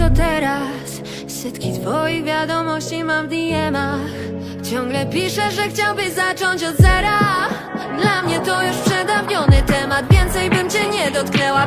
co teraz? Setki twoich wiadomości mam w DM-ach Ciągle piszę, że chciałbyś zacząć od zera. Dla mnie to już przedawniony temat. Więcej bym cię nie dotknęła.